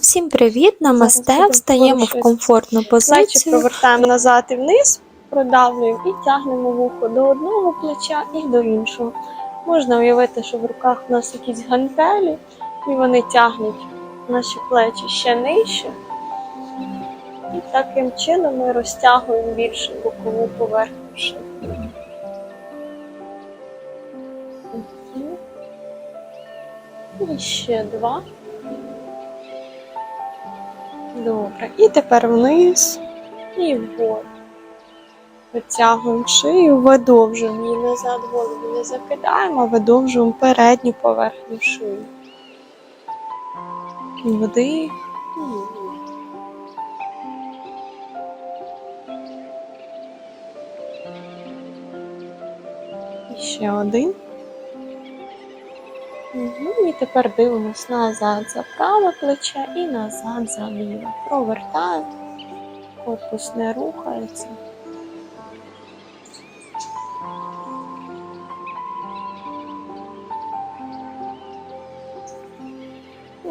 Всім привіт! Намасте. Встаємо в комфортну позицію. провертаємо назад і вниз, продавлюємо і тягнемо вухо до одного плеча і до іншого. Можна уявити, що в руках у нас якісь гантелі, і вони тягнуть наші плечі ще нижче. І таким чином ми розтягуємо більше бокову поверхню шиї. І ще два. Добре. І тепер вниз і вгору. Витягуємо шию, видовжуємо її назад, голову не закидаємо, а видовжуємо передню поверхню шиї. Вдих. І ще один. І тепер дивимось назад за праве плече і назад за ліве. Провертаємо. Корпус не рухається.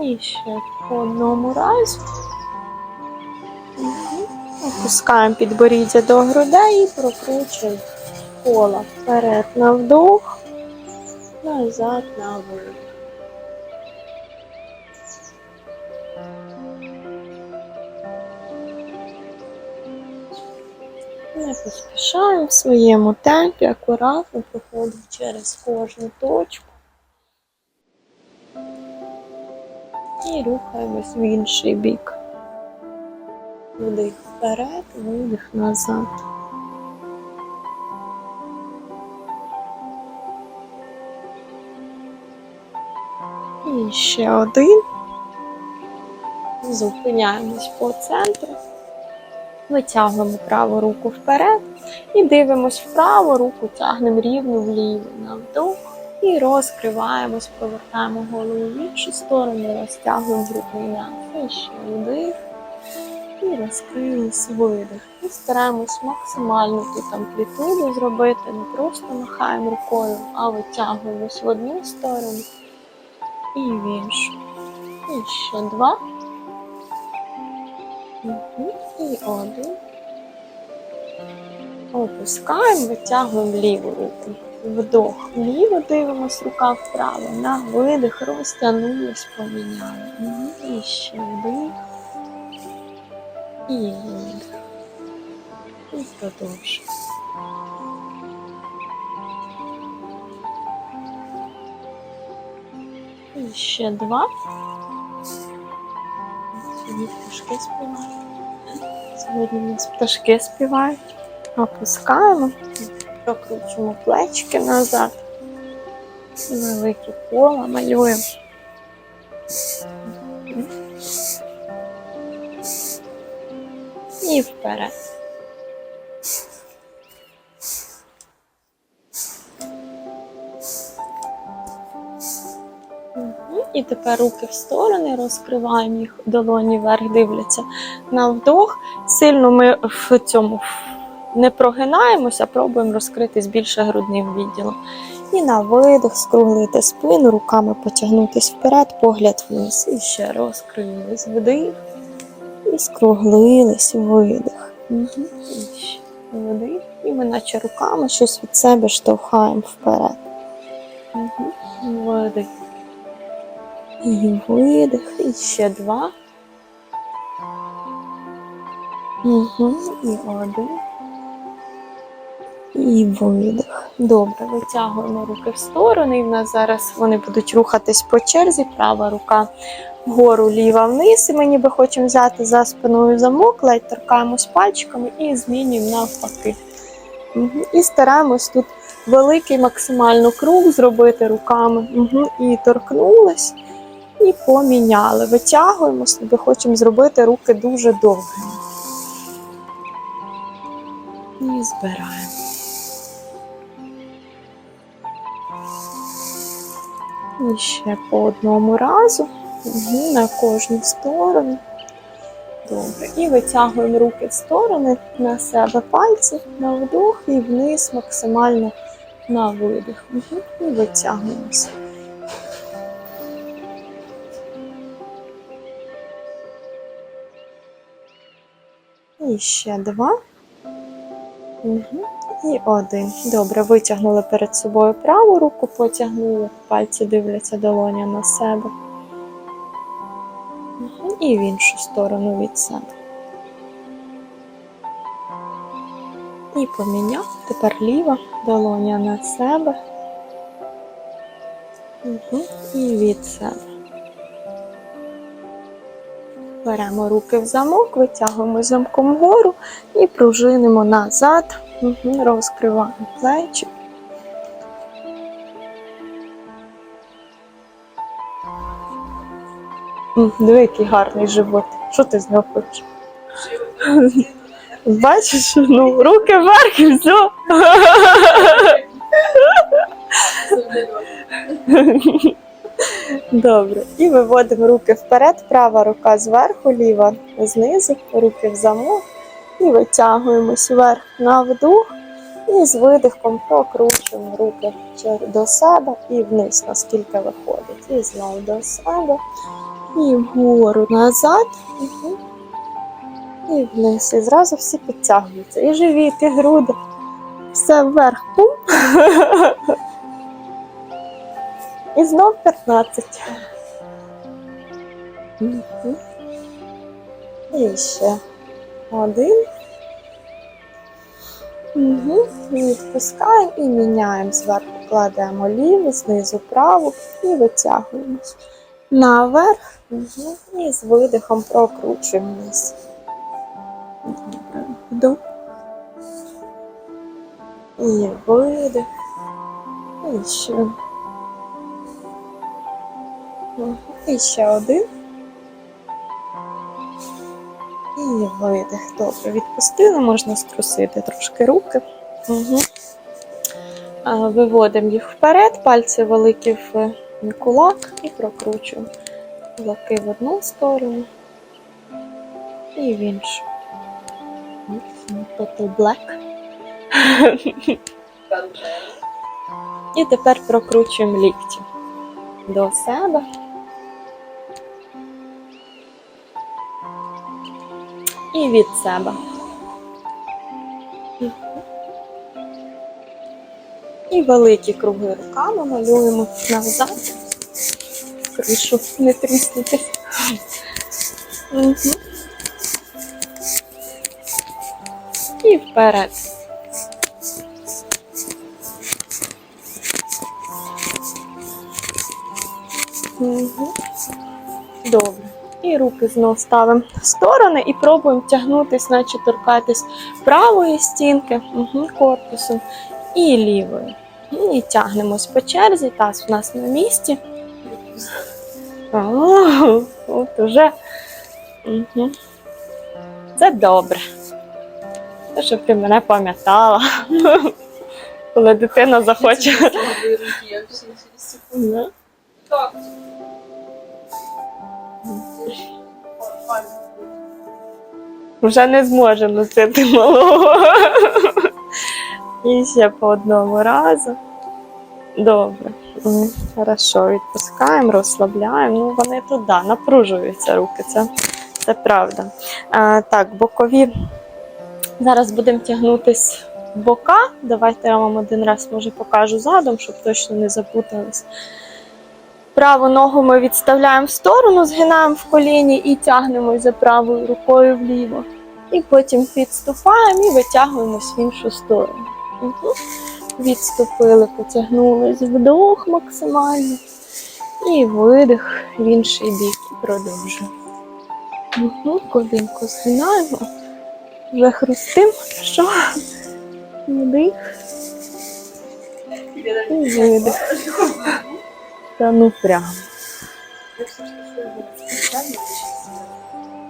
І ще по одному. Угу. Опускаємо підборіддя до грудей і прокручуємо коло вперед на вдох, назад на видих. Не поспішаємо в своєму темпі, акуратно проходимо через кожну точку. І рухаємось в інший бік. Вдих вперед, видих назад. І ще один. Зупиняємось по центру. Витягуємо праву руку вперед і дивимось вправо, руку тягнемо рівно вліво на вдох і розкриваємось, повертаємо голову в іншу сторону, розтягуємо грудний м'ясо. І ще вдих і розкрились видих. І стараємось максимально тут амплітуду зробити, не просто махаємо рукою, а витягуємось в одну сторону і в іншу. І ще два. І один. Опускаємо, витягуємо ліву руку. Вдох вліво, дивимось, рука вправо. На видих, розтягнулись, поміняли. І ще вдих. І видих. І продовжуємо. І ще два. Сьогодні пташки співають. Сьогодні у нас пташки співають. Опускаємо, прокручуємо плечики назад. Велике коло малюємо. І вперед. І тепер руки в сторони, розкриваємо їх, долоні вверх дивляться на вдох. Сильно ми в цьому не прогинаємося, пробуємо розкритись більше грудним відділом. І на видих скруглити спину, руками потягнутись вперед, погляд вниз. І ще розкрились вдих. І скруглились видих. І ще вдих. І ми наче руками щось від себе штовхаємо вперед. Угу. Видих. І видих. І ще два. Угу. І один. І видих. Добре, витягуємо руки в сторони. І в нас зараз вони будуть рухатись по черзі. Права рука вгору, ліва вниз. І ми ніби хочемо взяти за спиною замок, ледь торкаємось пальчиками і змінюємо навпаки. Угу. І стараємось тут великий максимально круг зробити руками. Угу. І торкнулись. І поміняли. Витягуємось, ніби хочемо зробити руки дуже довгими. І збираємо. І ще по одному разу. На кожну сторону. Добре. І витягуємо руки в сторони на себе пальці, на вдох і вниз максимально на видих. І витягуємося. І ще два. І один. Добре, витягнули перед собою праву руку, потягнули, пальці дивляться долоня на себе. І в іншу сторону від себе. І поміняв. Тепер ліва долоня на себе. І від себе. Беремо руки в замок, витягуємо замком вгору і пружинимо назад. Розкриваємо плечі. Диви, який гарний живот. Що ти з нього хочеш? Бачиш, ну, руки вверх і все. Добре. І виводимо руки вперед, права рука зверху, ліва знизу, руки в замок. І витягуємось вверх на вдох. І з видихом прокручуємо руки до себе і вниз, наскільки виходить. І знову до себе. І вгору назад. І вниз. І зразу всі підтягуються. І живіт, і груди. Все вверх. І знов 15. Мгм. І ще один. Угу. Відпускаємо і міняємо зверху, кладемо ліву, знизу праву і витягуємось. Наверх угу. і з видихом прокручуємо вниз. Добре. Вдох. І видих. І ще. І ще один. І видих. Добре, відпустили, можна струсити трошки руки. Угу. Виводимо їх вперед, пальці великі в кулак і прокручуємо. Кулаки в одну сторону і в іншу. Тобто black. І тепер прокручуємо лікті до себе. І від себе. І великі круги руками малюємо назад. Кришу не тріснутись. Угу. І вперед. Руки знов ставимо в сторони і пробуємо тягнутись, наче торкатись правої стінки угу, корпусом і лівою. І тягнемось по черзі, таз у нас на місці. О, От уже. Угу. Це добре. Те, щоб ти мене пам'ятала. Коли дитина захоче. Да. Вже не зможемо носити малого. І ще по одному разу. Добре. Хорошо, відпускаємо, розслабляємо. Ну, вони туди, напружуються руки, це, це правда. А, так, бокові. Зараз будемо тягнутись в бока. Давайте я вам один раз може покажу задом, щоб точно не запутались. Праву ногу ми відставляємо в сторону, згинаємо в коліні і тягнемось за правою рукою вліво. І потім відступаємо і витягуємось в іншу сторону. Угу. Відступили, потягнулись вдох максимально. І видих в інший бік. І продовжуємо. Угу. Колінко згинаємо. Вже хрустим. Що? Вдих. І видих. Та ну прямо.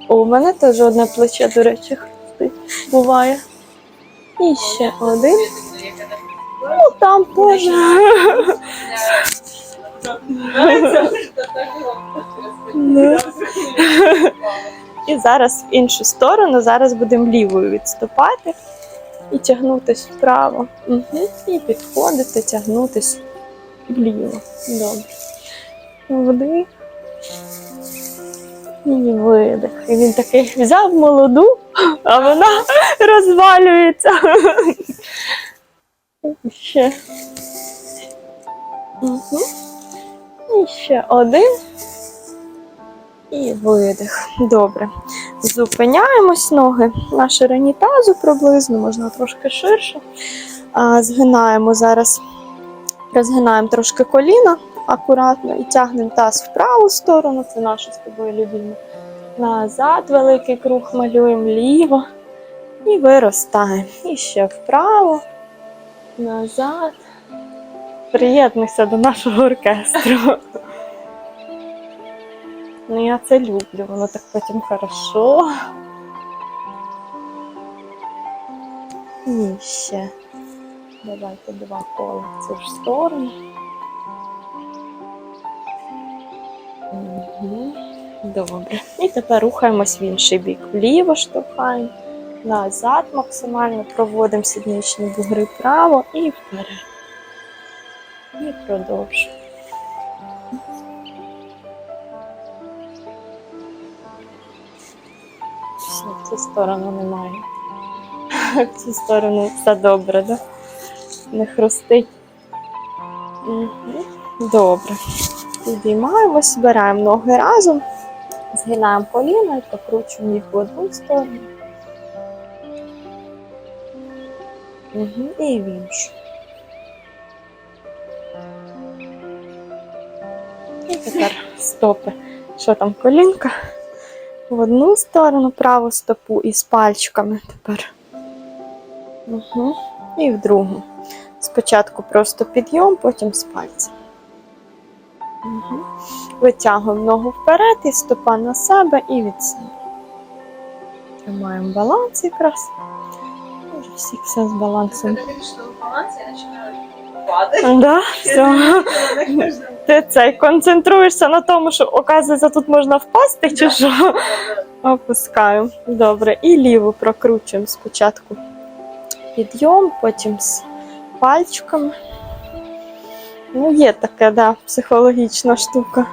У мене теж одне плече, до речі, хрустить. Буває. І ще один. Ну, там теж. Ну. І зараз в іншу сторону, зараз будемо лівою відступати і тягнутись вправо. І підходити, тягнутись вліво. Добре. Вдих. І видих. І він такий взяв молоду, а вона розвалюється. І Ще. Угу. І ще один. І видих. Добре. Зупиняємось ноги на ширині тазу приблизно, можна трошки ширше. Згинаємо зараз, розгинаємо трошки коліна акуратно і тягнемо таз в праву сторону. Це наша з тобою любима. Назад великий круг малюємо ліво і виростаємо. І ще вправо, назад. Приєднуйся до нашого оркестру. Ну, я це люблю, воно так потім хорошо. І ще. Давайте два кола в цю ж сторону. Угу. Добре. І тепер рухаємось в інший бік. Вліво штовхаємо, назад максимально проводимо сідничні бугри вправо і вперед. І продовжуємо. В цю сторону немає. В цю сторону все добре, да? Не хрустить. Добре. Підіймаємось, збираємо ноги разом, згинаємо коліна і покручуємо їх в одну сторону. Угу. І в іншу. І тепер стопи. Що там, колінка? В одну сторону праву стопу і з пальчиками тепер. Угу. І в другу. Спочатку просто підйом, потім з пальцем. Угу. Витягуємо ногу вперед і стопа на себе і від себе. Тримаємо баланс якраз. Уже всіх все з балансом. Падать. Да, все. Ти цей концентруєшся на тому, що оказується, тут можна впасти, чи що? Опускаю. Добре. І ліву прокручуємо спочатку. Підйом, потім з пальчиками. Ну, є таке, да, психологічна штука.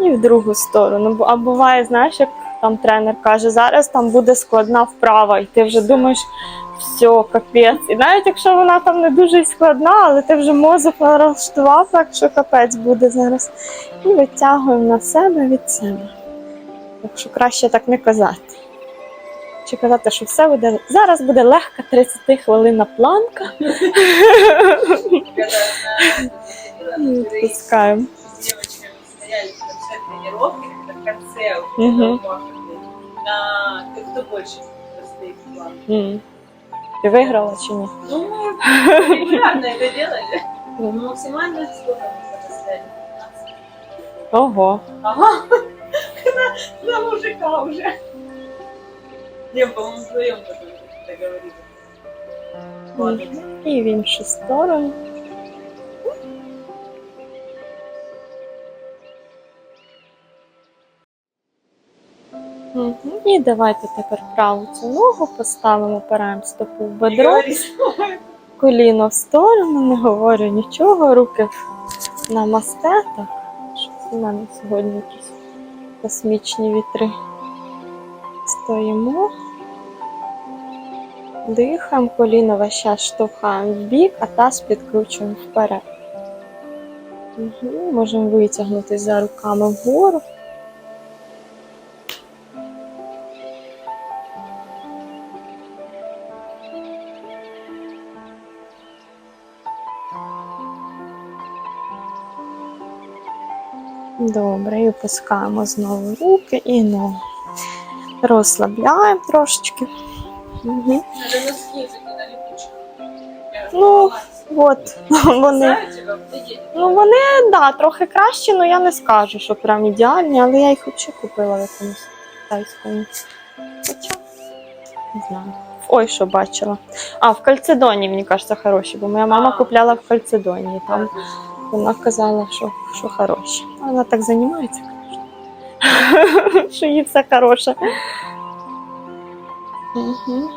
І в другу сторону. А буває, знаєш, як там тренер каже, зараз там буде складна вправа, і ти вже думаєш, все, капець. І навіть якщо вона там не дуже складна, але ти вже мозок налаштував так, що капець буде зараз. І витягуємо на себе від себе. Так що краще так не казати Чи казати, що все буде. Зараз буде легка 30 хвилинна планка. Когда на- І відпускаємо. с девочками стояли в конце тренировки, когда в конце уже Мгм. на на кто больше стоит план. М. Ти виграла чи ні? Ну, мы регулярно это делали. Мгм. Но максимально сколько мы поставили? 15. Ого. Ага. На, на мужика уже. Не, по-моему, вдвоем договорились. Ладно. І в іншу сторону. І давайте тепер праву цю ногу поставимо, опираємо стопу в бедро, коліно в сторону, не говорю нічого, руки на мастетах. Щось у мене сьогодні якісь космічні вітри. Стоїмо. Дихаємо, коліно весь час штовхаємо в бік, а таз підкручуємо вперед. Угу. Можемо витягнути за руками вгору. Добре, і опускаємо знову руки і ноги. Розслабляємо трошечки. Угу. Ну, От вони. Ну вони да, трохи кращі, але я не скажу, що прям ідеальні, але я їх взагалі купила в якомусь китайському. Не знаю. Ой, що бачила. А, в Кальцедоні, мені кажеться, хороші, бо моя мама купляла в Кальцедоні. Там вона казала, що, що хороші. Вона так займається. що їй все хороше. Угу.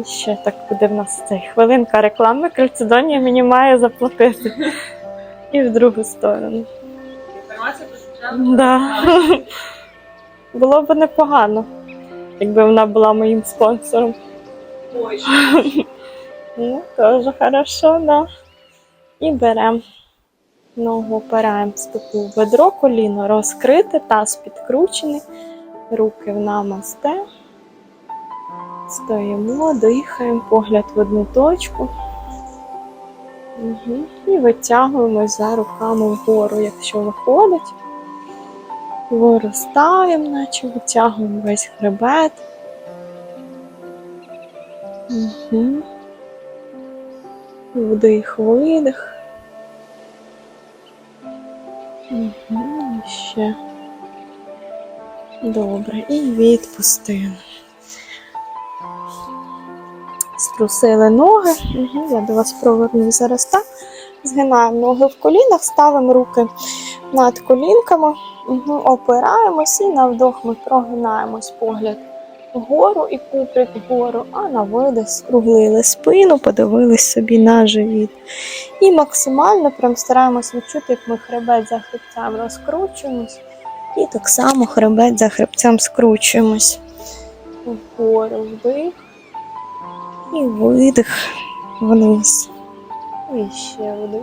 І ще так буде в нас цей хвилинка реклами. Кальцедонія мені має заплатити. І в другу сторону. Информация по. Да. Було б непогано, якби вона була моїм спонсором. Ой, Ну, теж хорошо, да. І беремо ногу, опираємо стопу в бедро, коліно розкрите, таз підкручений, руки в намасте. Стоїмо, дихаємо, погляд в одну точку. Угу. І витягуємось за руками вгору, якщо виходить. Вгору ставимо, наче витягуємо весь хребет. Угу. Вдих, видих. Угу, ще. Добре. І відпустили. Струсили ноги. Угу, я до вас проверну зараз так. Згинаємо ноги в колінах, ставимо руки над колінками, угу, опираємось і на вдох ми прогинаємось погляд вгору і куприк вгору, а на видих скруглили спину, подивились собі на живіт. І максимально прям стараємось відчути, як ми хребет за хребцем розкручуємось. І так само хребет за хребцем скручуємось. Вгору вдих. І видих вниз. І ще вдих.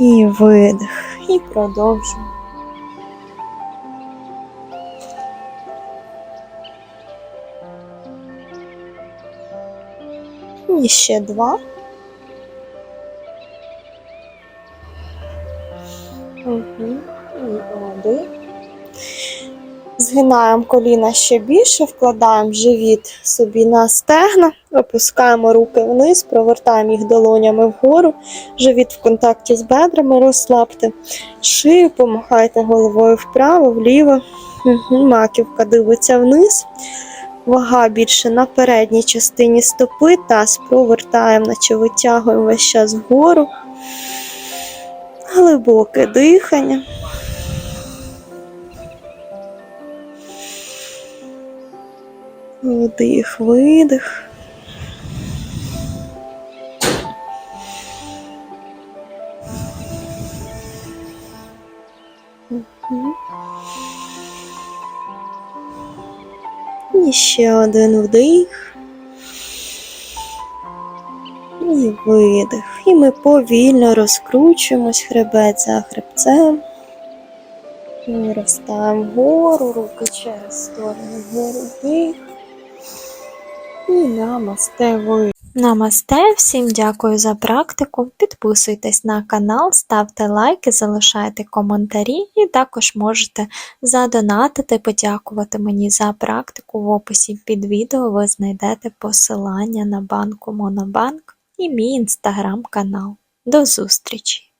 І видих. І продовжуємо. І ще два. Угу. Згинаємо коліна ще більше, вкладаємо живіт собі на стегна, опускаємо руки вниз, провертаємо їх долонями вгору, живіт в контакті з бедрами, розслабте шию, помахайте головою вправо, вліво. Угу. Маківка дивиться вниз. Вага більше на передній частині стопи, таз провертаємо, наче витягуємо весь час вгору. Глибоке дихання. Вдих, видих. І ще один вдих. І видих. І ми повільно розкручуємось хребет за хребцем. І розставимо вгору, руки через сторону вгору. І намасте ви. Намасте, всім дякую за практику. Підписуйтесь на канал, ставте лайки, залишайте коментарі і також можете задонатити, подякувати мені за практику. В описі під відео ви знайдете посилання на банку Монобанк і мій інстаграм-канал. До зустрічі!